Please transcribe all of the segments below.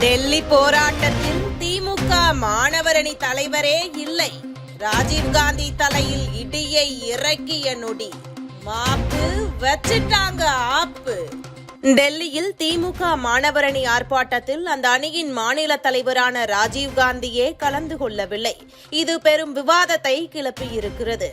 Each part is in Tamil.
டெல்லி போராட்டத்தில் திமுக மாணவரணி தலைவரே இல்லை. ராஜீவ்காந்தி தலையில் இடியை இறக்கிய நொடி. மாப்பு வச்சிட்டாங்க ஆப்பு. டெல்லியில் திமுக மாணவரணி ஆர்ப்பாட்டத்தில் அந்த அணியின் மாநில தலைவரான ராஜீவ்காந்தியே கலந்து கொள்ளவில்லை. இது பெரும் விவாதத்தை கிளப்பியிருக்கிறது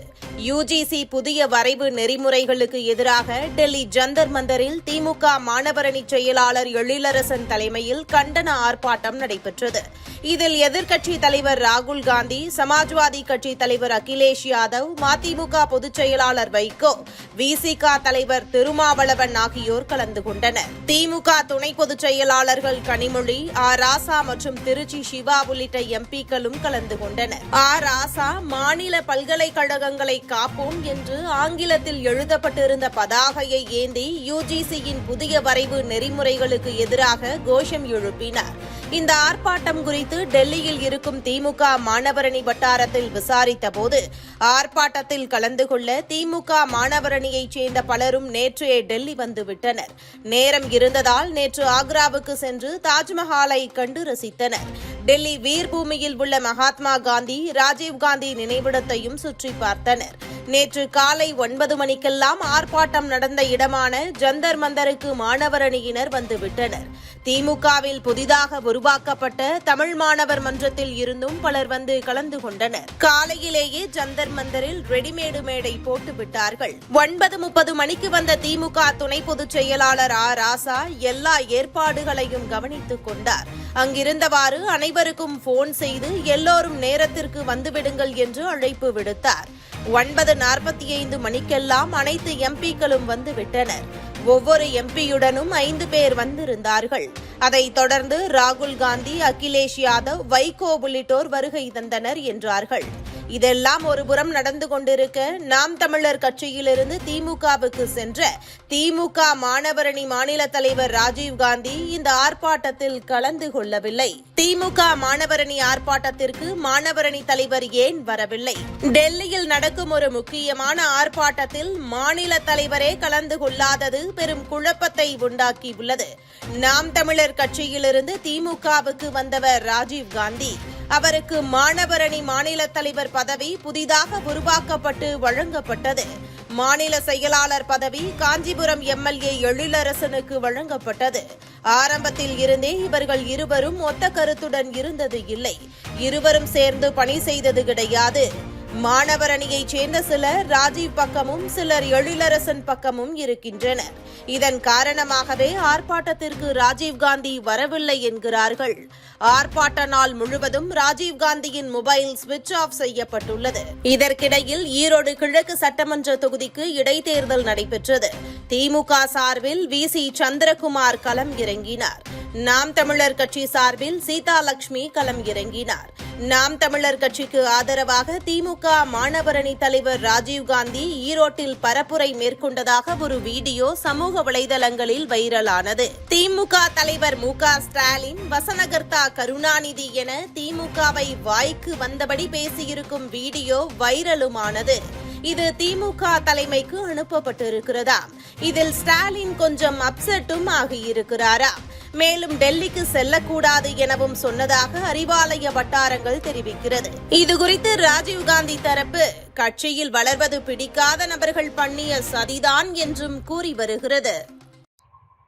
யுஜிசி புதிய வரைவு நெறிமுறைகளுக்கு எதிராக டெல்லி ஜந்தர் மந்தரில் திமுக மாணவரணி செயலாளர் எழிலரசன் தலைமையில் கண்டன ஆர்ப்பாட்டம் நடைபெற்றது. இதில் எதிர்க்கட்சி தலைவர் ராகுல் காந்தி சமாஜ்வாதி கட்சி தலைவர் அகிலேஷ் யாதவ் மதிமுக பொதுச் செயலாளர் வைகோ விசிக தலைவர் திருமாவளவன் ஆகியோர் கலந்து கொண்டனர். திமுக துணை பொதுச் செயலாளர்கள் கனிமொழி ஆர் ராசா மற்றும் திருச்சி சிவா உள்ளிட்ட எம்பிக்களும் கலந்து கொண்டனர். ஆர் ராசா மாநில பல்கலைக்கழகங்களை காப்போம் என்று ஆங்கிலத்தில் எழுதப்பட்டிருந்த பதாகையை ஏந்தி யுஜிசியின் புதிய வரைவு நெறிமுறைகளுக்கு எதிராக கோஷம் எழுப்பினார். இந்த ஆர்ப்பாட்டம் குறித்து டெல்லியில் இருக்கும் திமுக மாணவரணி வட்டாரத்தில் விசாரித்த போது ஆர்ப்பாட்டத்தில் கலந்து கொள்ள திமுக மாணவரணியைச் சேர்ந்த பலரும் நேற்றே டெல்லி வந்துவிட்டனர். நேரம் இருந்ததால் நேற்று ஆக்ராவுக்கு சென்று தாஜ்மஹாலை கண்டு ரசித்தனர். டெல்லி வீர்பூமியில் உள்ள மகாத்மா காந்தி ராஜீவ்காந்தி நினைவிடத்தையும் சுற்றி பார்த்தனர். நேற்று காலை ஒன்பது மணிக்கெல்லாம் ஆர்ப்பாட்டம் நடந்த இடமான ஜந்தர் மந்தருக்கு மாணவர் அணியினர் வந்துவிட்டனர். திமுகவில் புதிதாக உருவாக்கப்பட்ட தமிழ் மாணவர் மன்றத்தில் இருந்தும் பலர் வந்து கலந்து கொண்டனர். காலையிலேயே ஜந்தர் மந்தரில் ரெடிமேடு மேடை போட்டு விட்டார்கள். ஒன்பது முப்பது மணிக்கு வந்த திமுக துணை பொதுச் செயலாளர் ஆ. ராசா எல்லா ஏற்பாடுகளையும் கவனித்துக் கொண்டார். அங்கிருந்தவாறு அனைவருக்கும் போன் செய்து எல்லோரும் நேரத்திற்கு வந்துவிடுங்கள் என்று அழைப்பு விடுத்தார். ஒன்பது நாற்பத்தி ஐந்து மணிக்கெல்லாம் அனைத்து எம்பிக்களும் வந்து விட்டனர் ஒவ்வொரு எம்பியுடனும் ஐந்து பேர் வந்திருந்தார்கள். அதைத் தொடர்ந்து ராகுல் காந்தி அகிலேஷ் யாதவ் வைகோ உள்ளிட்டோர் வருகை தந்தனர் என்றார்கள். இதெல்லாம் ஒருபுறம் நடந்து கொண்டிருக்க நாம் தமிழர் கட்சியிலிருந்து திமுகவுக்கு சென்ற திமுக மாணவரணி மாநில தலைவர் ராஜீவ்காந்தி இந்த ஆர்ப்பாட்டத்தில் கலந்து கொள்ளவில்லை. திமுக மாணவரணி ஆர்ப்பாட்டத்திற்கு மாணவரணி தலைவர் ஏன் வரவில்லை? டெல்லியில் நடக்கும் ஒரு முக்கியமான ஆர்ப்பாட்டத்தில் மாநில தலைவரே கலந்து கொள்ளாதது பெரும் குழப்பத்தை உண்டாக்கியுள்ளது. நாம் தமிழர் கட்சியிலிருந்து திமுகவுக்கு வந்தவர் ராஜீவ் காந்தி. அவருக்கு மாணவரணி மாநில தலைவர் பதவி புதிதாக உருவாக்கப்பட்டு வழங்கப்பட்டது. மாநில செயலாளர் பதவி காஞ்சிபுரம் எம்எல்ஏ எழிலரசனுக்கு வழங்கப்பட்டது. ஆரம்பத்தில் இருந்தே இவர்கள் இருவரும் ஒத்த கருத்துடன் இருந்தது இல்லை. இருவரும் சேர்ந்து பணி செய்தது கிடையாது. மாணவர் அணியைச் சேர்ந்த சிலர் ராஜீவ் பக்கமும் சிலர் எழிலரசன் பக்கமும் இருக்கின்றனர். இதன் காரணமாகவே ஆர்ப்பாட்டத்திற்கு ராஜீவ்காந்தி வரவில்லை என்கிறார்கள். ஆர்ப்பாட்ட நாள் முழுவதும் ராஜீவ்காந்தியின் மொபைல் சுவிட்ச் ஆஃப் செய்யப்பட்டுள்ளது. இதற்கிடையில் ஈரோடு கிழக்கு சட்டமன்ற தொகுதிக்கு இடைத்தேர்தல் நடைபெற்றது. திமுக சார்பில் வி. சி. சந்திரகுமார் களம் இறங்கினார். நாம் தமிழர் கட்சி சார்பில் சீதா லட்சுமி களம் இறங்கினார். நாம் தமிழர் கட்சிக்கு ஆதரவாக திமுக மாணவரணி தலைவர் ராஜீவ்காந்தி ஈரோட்டில் பரப்புரை மேற்கொண்டதாக ஒரு வீடியோ சமூக வலைதளங்களில் வைரலானது. திமுக தலைவர் மு க ஸ்டாலின் வசனகர்த்தா கருணாநிதி என திமுகவை வாய்க்கு வந்தபடி பேசியிருக்கும் வீடியோ வைரலுமானது. இது திமுக தலைமைக்கு அனுப்பப்பட்டிருக்கிறதாம் இதில் ஸ்டாலின் கொஞ்சம் அப்செட்டும் ஆகியிருக்கிறாராம் மேலும் டெல்லிக்கு செல்லக்கூடாது எனவும் சொன்னதாக அறிவாலய வட்டாரங்கள் தெரிவிக்கிறது. இதுகுறித்து ராஜீவ்காந்தி தரப்பு கட்சியில் வளர்வது பிடிக்காத நபர்கள் பண்ணிய சதிதான் என்றும் கூறி வருகிறது.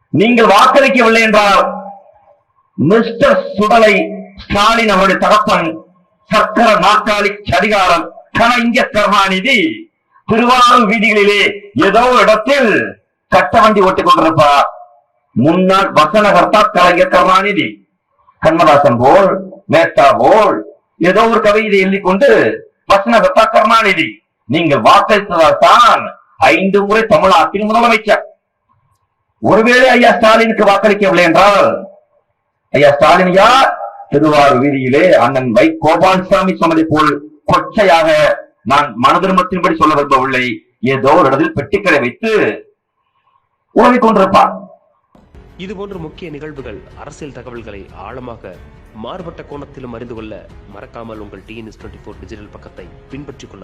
நீங்கள் வாக்களிக்கவில்லை என்றால் மிஸ்டர் சுடலை ஸ்டாலின் அவருடைய தகப்பன் சக்கர நாற்காலி சதிகாரம் கலைஞ கருணாநிதி திருவாரூர் வீதிகளிலே ஏதோ இடத்தில் கட்ட வண்டி ஓட்டிக் கொண்டிருப்பார் முன்னாள் வசனகர்த்தா கலைஞர் கருணாநிதி கண்ணதாசன் போல் மேத்தா போல் ஏதோ ஒரு கவிதை எழுதிக் கொண்டு வசனகர்த்தா கருணாநிதி நீங்கள் வாக்களித்ததால் தான் ஐந்து முறை தமிழ்நாட்டின் முதலமைச்சர். ஒருவேளை ஐயா ஸ்டாலினுக்கு வாக்களிக்கவில்லை என்றால் ஐயா ஸ்டாலின் யார்? திருவாரூர் வீதியிலே அண்ணன் வை. கோபால்சாமி சொன்னதை போல் கொச்சையாக நான் மனதிருமத்தின்படி சொல்ல விரும்பவில்லை. ஏதோ ஒரு இடத்தில் பெட்டிக்கடை வைத்து உறவிக் கொண்டிருப்பார். இதுபோன்ற முக்கிய நிகழ்வுகள் அரசியல் தகவல்களை ஆழமாக மாறுபட்ட கோணத்திலும் அறிந்து கொள்ள மறக்காமல் உங்கள் டிஎன்எஸ் டுவெண்ட்டி ஃபோர் டிஜிட்டல் பக்கத்தை பின்பற்றிக் கொள்ள